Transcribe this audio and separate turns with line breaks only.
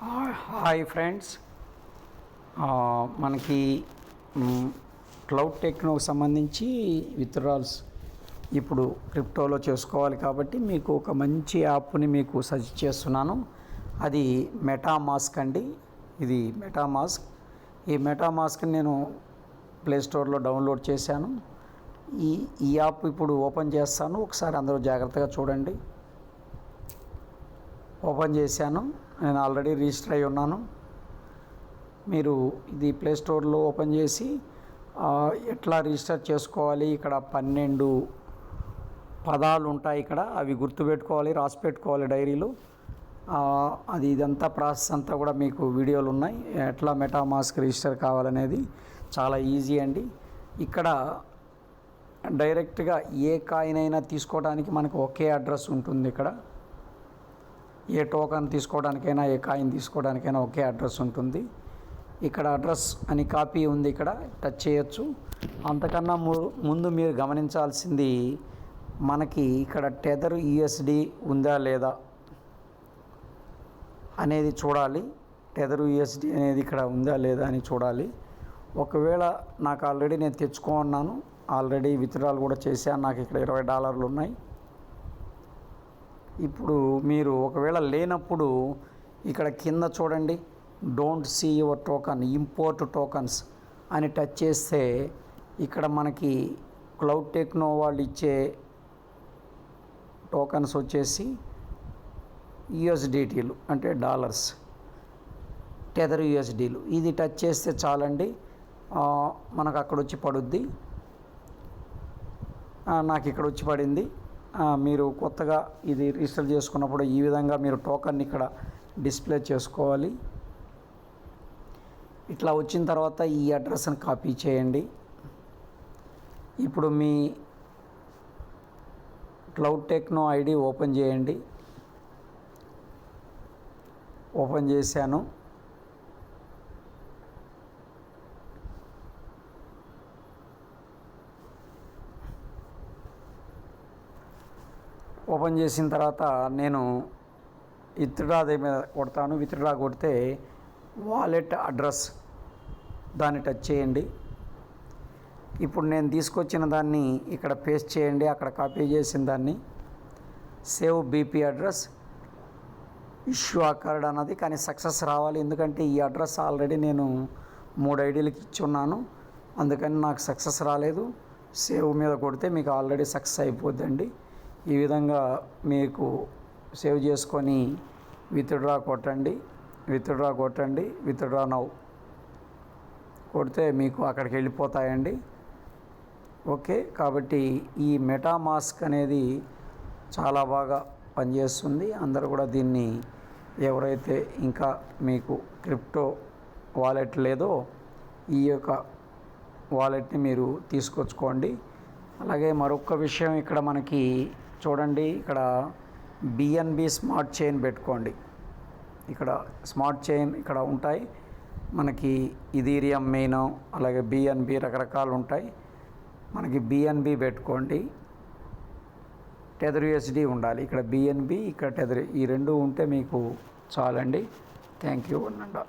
Hi friends మనకి cloud టెక్నోకి సంబంధించి విత్డ్రాల్స్ ఇప్పుడు క్రిప్టోలో చేసుకోవాలి కాబట్టి మీకు ఒక మంచి యాప్ని మీకు సజెస్ట్ చేస్తున్నాను. అది మెటామాస్క్ అండి. ఇది మెటామాస్క్ ఈ మెటామాస్క్ని నేను ప్లేస్టోర్లో డౌన్లోడ్ చేశాను. ఈ ఈ యాప్ ఇప్పుడు ఓపెన్ చేస్తాను. ఒకసారి అందరూ జాగ్రత్తగా చూడండి. ఓపెన్ చేశాను. నేను ఆల్రెడీ రిజిస్టర్ అయి ఉన్నాను. మీరు ఇది ప్లే స్టోర్లో ఓపెన్ చేసి ఎట్లా రిజిస్టర్ చేసుకోవాలి? ఇక్కడ పన్నెండు పదాలు ఉంటాయి ఇక్కడ. అవి గుర్తుపెట్టుకోవాలి రాసి పెట్టుకోవాలి డైరీలో. అది ఇదంతా ప్రాసెస్ అంతా కూడా మీకు వీడియోలు ఉన్నాయి. ఎట్లా మెటామాస్క్ రిజిస్టర్ కావాలనేది చాలా ఈజీ అండి. ఇక్కడ డైరెక్ట్గా ఏ కాయిన్ అయినా తీసుకోవడానికి మనకు ఒకే అడ్రస్ ఉంటుంది ఇక్కడ. ఏ టోకన్ తీసుకోవడానికైనా ఏ కాయిన్ తీసుకోవడానికైనా ఒకే అడ్రస్ ఉంటుంది. ఇక్కడ అడ్రస్ అని కాపీ ఉంది ఇక్కడ టచ్ చేయొచ్చు. అంతకన్నా ము- ముందు మీరు గమనించాల్సింది మనకి ఇక్కడ టెదర్ యుఎస్డి ఉందా లేదా అనేది చూడాలి. టెదర్ యుఎస్డి అనేది ఇక్కడ ఉందా లేదా అని చూడాలి. ఒకవేళ నాకు ఆల్రెడీ నేను తెచ్చుకున్నాను ఆల్రెడీ విత్డ్రాల్ కూడా చేశాను నాకు ఇక్కడ ఇరవై డాలర్లు ఉన్నాయి. ఇప్పుడు మీరు ఒకవేళ లేనప్పుడు ఇక్కడ కింద చూడండి don't see your token import tokens అని టచ్ చేస్తే ఇక్కడ మనకి క్లౌడ్ టెక్నో వాళ్ళు ఇచ్చే టోకన్స్ వచ్చేసి యుఎస్డిటీలు అంటే డాలర్స్ టెదర్ యుఎస్డీలు ఇది టచ్ చేస్తే చాలండి. మనకు అక్కడ వచ్చి పడుద్ది. నాకు ఇక్కడ వచ్చి పడింది. మీరు కొత్తగా ఇది రిజిస్టర్ చేసుకున్నప్పుడు ఈ విధంగా మీరు టోకన్ ఇక్కడ డిస్ప్లే చేసుకోవాలి. ఇట్లా వచ్చిన తర్వాత ఈ అడ్రస్ని కాపీ చేయండి. ఇప్పుడు మీ క్లౌడ్ టెక్నో ఐడి ఓపెన్ చేయండి. ఓపెన్ చేశాను. ఓపెన్ చేసిన తర్వాత నేను విత్డ్రా దే మీద కొడతాను. విత్డ్రా కొడితే వాలెట్ అడ్రస్ దాన్ని టచ్ చేయండి. ఇప్పుడు నేను తీసుకొచ్చిన దాన్ని ఇక్కడ పేస్ట్ చేయండి. అక్కడ కాపీ చేసిన దాన్ని. Save BP address. Issue occurred అన్నది కానీ సక్సెస్ రావాలి. ఎందుకంటే ఈ అడ్రస్ ఆల్రెడీ నేను మూడు ఐడీలకి ఇచ్చి ఉన్నాను. అందుకని నాకు సక్సెస్ రాలేదు. సేవ్ మీద కొడితే మీకు ఆల్రెడీ సక్సెస్ అయిపోద్దండి. ఈ విధంగా మీకు సేవ్ చేసుకొని విత్డ్రా కొట్టండి విత్డ్రా కొట్టండి విత్డ్రా నౌ. కొడితే మీకు అక్కడికి వెళ్ళిపోతాయండి. ఓకే కాబట్టి ఈ మెటామాస్క్ అనేది చాలా బాగా పనిచేస్తుంది. అందరూ కూడా దీన్ని ఎవరైతే ఇంకా మీకు క్రిప్టో వాలెట్ లేదో ఈ యొక్క వాలెట్ని మీరు తీసుకొచ్చుకోండి. అలాగే మరొక విషయం ఇక్కడ మనకి చూడండి ఇక్కడ బిఎన్బి స్మార్ట్ చైన్ పెట్టుకోండి. ఇక్కడ స్మార్ట్ చైన్ ఇక్కడ ఉంటాయి. మనకి ఇథీరియం మెయిన్ అలాగే బిఎన్బి రకరకాలు ఉంటాయి. మనకి బిఎన్బి పెట్టుకోండి. టెదర్ యూఎస్డి ఉండాలి. ఇక్కడ బిఎన్బి ఇక్కడ టెదర్ ఈ రెండు ఉంటే మీకు చాలండి. Thank you అన్నండా